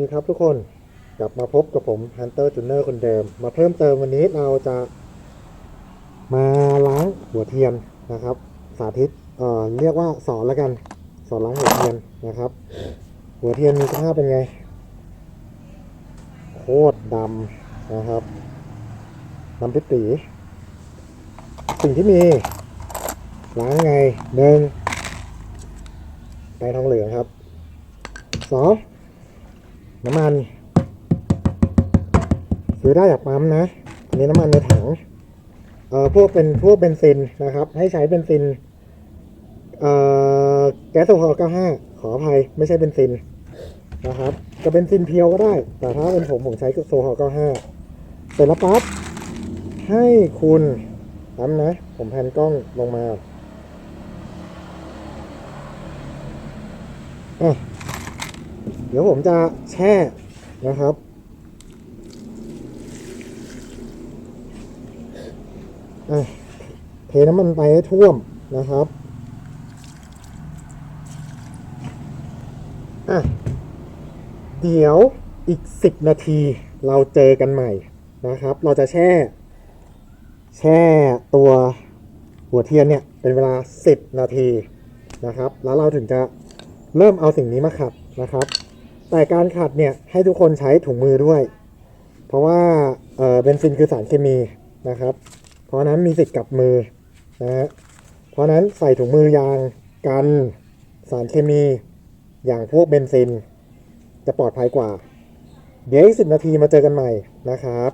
ดีครับทุกคนกลับมาพบกับผม Hunter j u n n e r คนเดิม มาเพิ่มเติมวันนี้เราจะมาล้างหัวเทียนนะครับ สาธิตเอ่อเรียกว่าสอนแล้วกัน สอนล้างหัวเทียนนะครับ หัวเทียนมีสภาพเป็นไง โคตรดำนะครับดำปิดปีสิ่งที่มีล้างไงหนึ่งแปทองเหลืองครับสอง น้ำมัน ซื้อได้จากปั๊มนะ อันนี้น้ำมันในถังเอ่อพวกเป็นพวกเบนซินนะครับ ให้ใช้เบนซินเอ่อแก๊สโซฮอล์95 ขออภัยไม่ใช่เบนซินนะครับจะเป็นซินเพียวก็ได้ แต่ถ้าเป็นผมผมใช้โซฮอล์95 เสร็จแล้วปั๊บให้คุณทำนะ ผมแพนกล้องลงมาอะ ดี๋ยวผมจะแช่นะครับ เทน้ำมันไปให้ท่วมนะครับอะเดี๋ยวอีก 10 นาทีเราเจอกันใหม่นะครับ เราจะแช่ แช่ตัวหัวเทียนเนี่ย เป็นเวลา 10 นาทีนะครับ แล้วเราถึงจะเริ่มเอาสิ่งนี้มาขัดนะครับ แต่การขัดเนี่ยให้ทุกคนใช้ถุงมือด้วย เพราะว่าเออเบนซินคือสารเคมีนะครับ เพราะนั้นมีสิทธิ์กับมือนะฮะเพราะนั้นใส่ถุงมือยางกันสารเคมีอย่างพวกเบนซิน จะปลอดภัยกว่า เดี๋ยวอีกสิบนาทีมาเจอกันใหม่นะครับ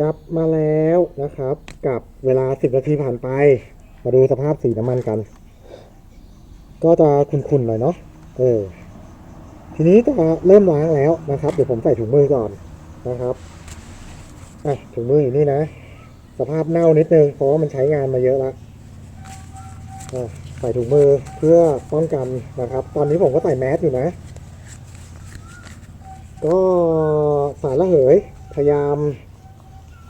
กลับมาแล้วนะครับ กับเวลา 10 นาทีผ่านไป มาดูสภาพสีน้ำมันกัน ก็จะขุ่นๆหน่อยเนาะเออทีนี้จะเริ่มล้างแล้วนะครับ เดี๋ยวผมใส่ถุงมือก่อนนะครับอะถุงมืออยู่นี่นะ สภาพเน่านิดนึงเพราะว่ามันใช้งานมาเยอะแล้วอะใส่ถุงมือเพื่อป้องกันนะครับ ตอนนี้ผมก็ใส่แมสอยู่นะ ก็สารละเหย พยายาม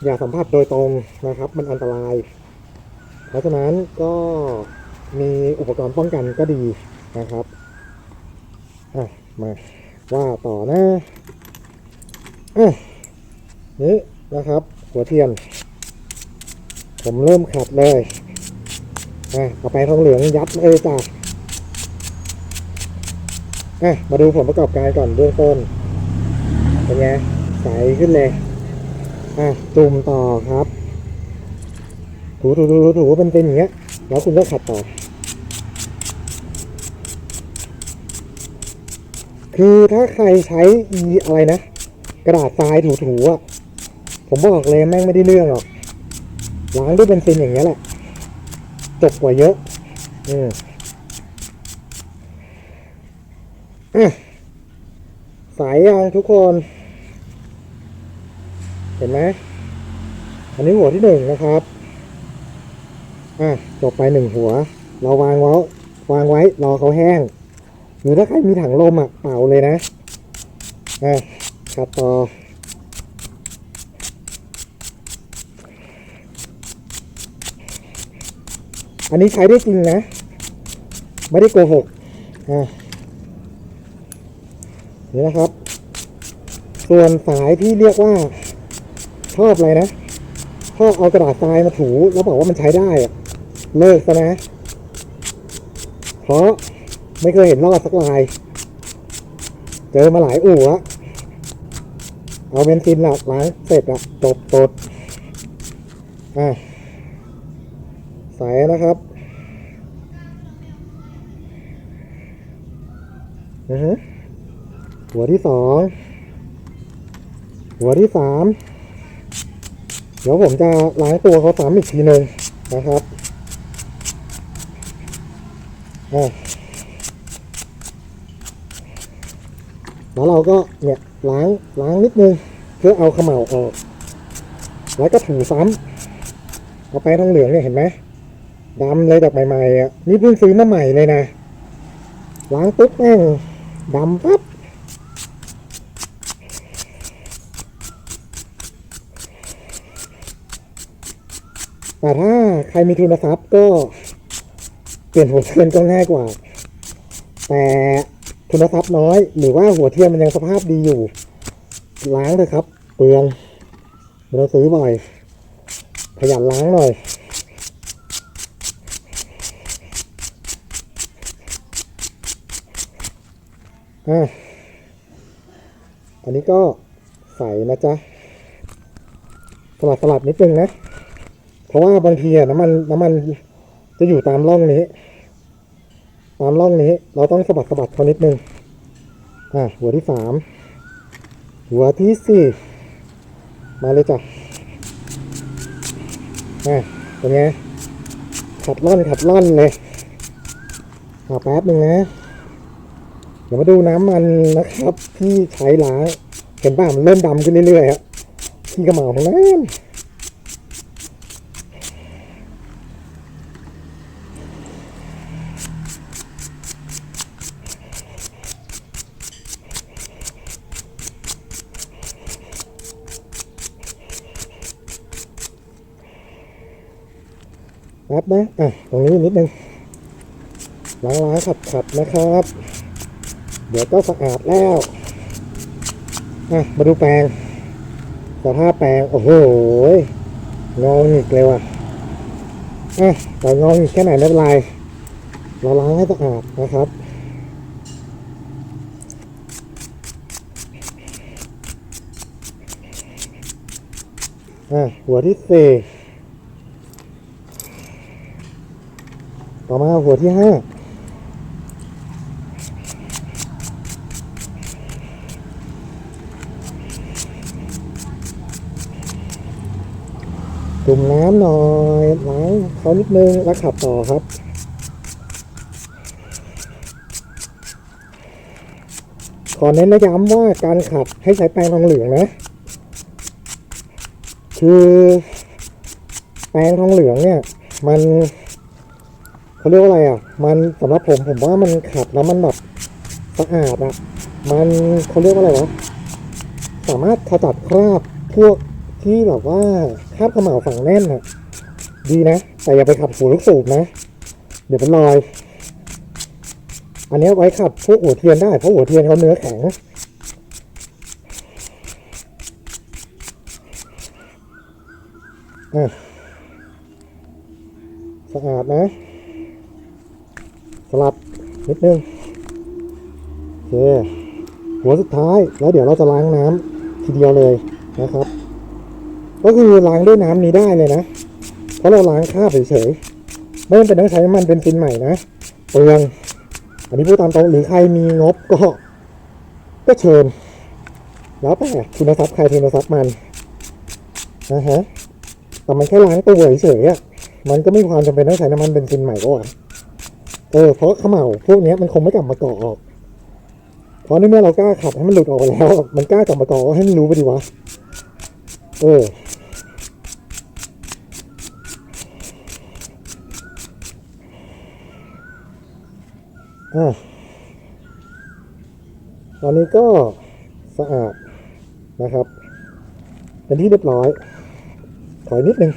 อย่าสัมผัสโดยตรงนะครับ มันอันตราย เพราะฉะนั้นก็ มีอุปกรณ์ป้องกันก็ดีนะครับอะมาว่าต่อนะอะนี่นะครับ หัวเทียน ผมเริ่มขัดเลยอะเอาไปทองเหลืองยัดเลยจ้ะอะมาดูผลประกอบการก่อนเบื้องต้นเป็นไงใสขึ้นเลยอะจุ่มต่อครับถูถูถูถูถูเป็นเป็นอย่างเงี้ยแล้วคุณก็ขัดต่อ คือถ้าใครใช้อีอะไรนะ กระดาษทรายถูๆอะ ผมบอกเลยแม่งไม่ได้เรื่องหรอกล้างด้วยเบนซินอย่างเงี้ยแหละ จบกว่าเยอะ อืมอะสายยางทุกคน เห็นไหมอันนี้หัวที่หนึ่งนะครับ อะจบไปหนึ่งหัว เราวางไว้วางไว้ รอเขาแห้ง หรือถ้าใครมีถังลมอะเป่าเลยนะอะขัดต่ออันนี้ใช้ได้จริงนะ ไม่ได้โกหกอะนี่นะครับ ส่วนสายที่เรียกว่าชอบอะไรนะชอบเอากระดาษทรายมาถูแล้วบอกว่ามันใช้ได้ เลิกซะนะ เพราะ ไม่เคยเห็นรอดสักลาย เจอมาหลายอู่อะเอาเบนซินละล้างเสร็จอะจบตดอะใส่นะครับอือฮึหัวที่สอง หัวที่สาม เดี๋ยวผมจะล้างตัวเขาซ้ำอีกทีหนึ่งนะครับอะ แล้วเราก็เนี่ยล้างล้างนิดนึงเพื่อเอาขม่าออก แล้วก็ถูซ้ำเอาไปทองเหลืองเนี่ยเห็นไหมดำเลยจากใหม่ๆอะนี่เพิ่งซื้อมาใหม่เลยนะล้างปุ๊บแม่งดำปั๊บแต่ถ้าใครมีทุนทรัพย์ก็เปลี่ยนหัวเทียนก็ง่ายกว่า แต่ คุณทรัพย์น้อย หรือว่าหัวเทียนมันยังสภาพดีอยู่ ล้างเถอะครับ เปลืองไม่ต้องซื้อบ่อย ขยันล้างหน่อย อะอันนี้ก็ใส่นะจ๊ะสลัดสลัดนิดนึงนะ เพราะว่าบางทีน้ำมันน้ำมันจะอยู่ตามร่องนี้ ตามร่องนี้ เราต้องสะบัดสะบัดเขานิดนึงอะหัวที่สามหัวที่สี่มาเลยจ้ะอะเป็นไงขัดล่อนขัดล่อนเลยอะแป๊บหนึ่งนะเดี๋ยวมาดูน้ำมันนะครับที่ใช้ล้างเห็นป่ะมันเริ่มดำขึ้นเรื่อยๆครับขี้กระเหมาของน้ำ แป๊บนะอะตรงนี้นิดนึงล้างล้างขัดขัดนะครับ เดี๋ยวก็สะอาดแล้วอะมาดูแปรงสภาพแปรงโอ้โหงองอีกเลยว่ะอะแต่งองอีกแค่ไหนไม่เป็นไรเราล้างให้สะอาดนะครับอะหัวที่สี่ ต่อมาหัวที่ห้าจุ่มน้ำหน่อยล้างเขานิดนึงแล้วขับต่อครับ ขอเน้นและย้ำว่าการขัดให้ใช้แปรงทองเหลืองนะ คือ แปรงทองเหลืองเนี่ย มัน เขาเรียกว่าอะไรอะ มันสำหรับผมผมว่ามันขัดแล้วมันแบบสะอาดอะ มันเขาเรียกว่าอะไรวะ สามารถขจัดคราบพวกที่แบบว่าคราบขม่าวฝังแน่นอะ ดีนะ แต่อย่าไปขัดหัวลูกสูบนะ เดี๋ยวเป็นรอย อันนี้ไว้ขัดพวกหัวเทียนได้ เพราะหัวเทียนเขาเนื้อแข็งอะสะอาดนะ สลับนิดนึงโอเคหัวสุดท้ายแล้วเดี๋ยวเราจะล้างน้ำทีเดียวเลยนะครับ ก็คือล้างด้วยน้ำนี้ได้เลยนะ เพราะเราล้างคราบเฉยๆไม่จำเป็นต้องใช้น้ำมันเป็นซินใหม่นะเปลืองอันนี้พูดตามตรงหรือใครมีงบก็ ก็เชิญ แล้วแต่คุณทรัพย์ใครทุนทรัพย์มันนะฮะแต่มันแค่ล้างตัวเฉยๆมันก็ไม่ความจำเป็นต้องใช้น้ำมันเบนซินใหม่ก็ว่า เออเพราะเขม่าพวกนี้มันคงไม่กลับมาเกาะออก เพราะในเมื่อเรากล้าขับให้มันหลุดออกไปแล้ว มันกล้ากลับมาเกาะก็ให้มันรู้ไปดีวะ เออตอนนี้ก็สะอาดนะครับ เป็นที่เรียบร้อย ถอยนิดนึง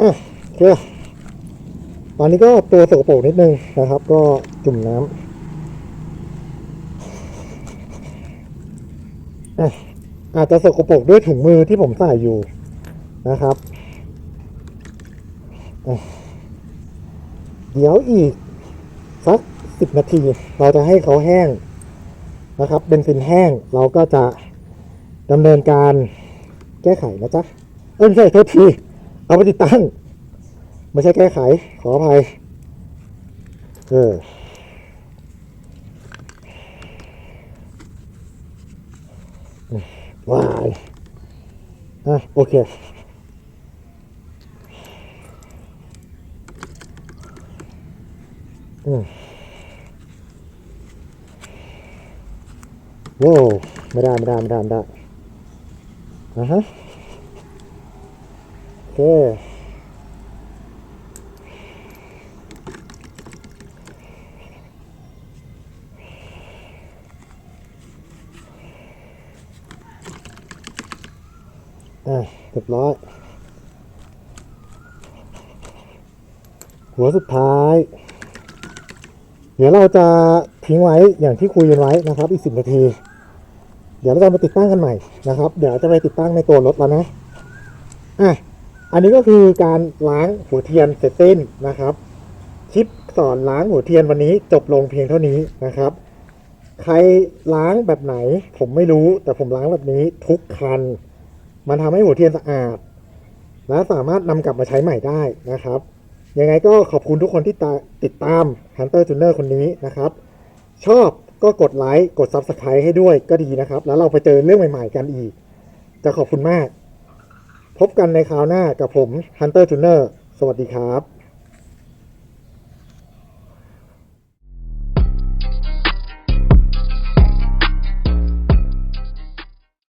อะโอ เคตอนนี้ก็ตัวสกปรกนิดนึงนะครับ ก็จุ่มน้ำอาจจะสกปรกด้วยถุงมือที่ผมใส่อยู่นะครับเดี๋ยวอีกสักสิบนาที เราจะให้เขาแห้งนะครับเบนซินแห้งเราก็จะดำเนินการแก้ไขนะจ๊ะ เอ้ยไม่ใช่โทษที เอาไปติดตั้ง ไม่ใช่แก้ไข ขออภัย เออว้ายอะโอเคโว้ไม่ได้ไม่ได้ไม่ได้ไม่ได้อะฮะโอเค อะเรียบร้อย หัวสุดท้าย เดี๋ยวเราจะทิ้งไว้อย่างที่คุยกันไว้นะครับ อีกสิบนาที เดี๋ยวเราจะมาติดตั้งกันใหม่นะครับ เดี๋ยวจะไปติดตั้งในตัวรถแล้วนะอะอันนี้ก็คือการล้างหัวเทียนเสร็จสิ้นนะครับคลิปสอนล้างหัวเทียนวันนี้จบลงเพียงเท่านี้นะครับ ใครล้างแบบไหน ผมไม่รู้แต่ผมล้างแบบนี้ทุกคัน มันทำให้หัวเทียนสะอาด และสามารถนำกลับมาใช้ใหม่ได้นะครับ ยังไงก็ขอบคุณทุกคนที่ตาติดตาม Hunter Tuner คนนี้นะครับ ชอบก็กดไลค์กด Subscribe ให้ด้วยก็ดีนะครับ แล้วเราไปเจอเรื่องใหม่ๆกันอีก จะขอบคุณมาก พบกันในคราวหน้ากับผม Hunter Tuner สวัสดีครับ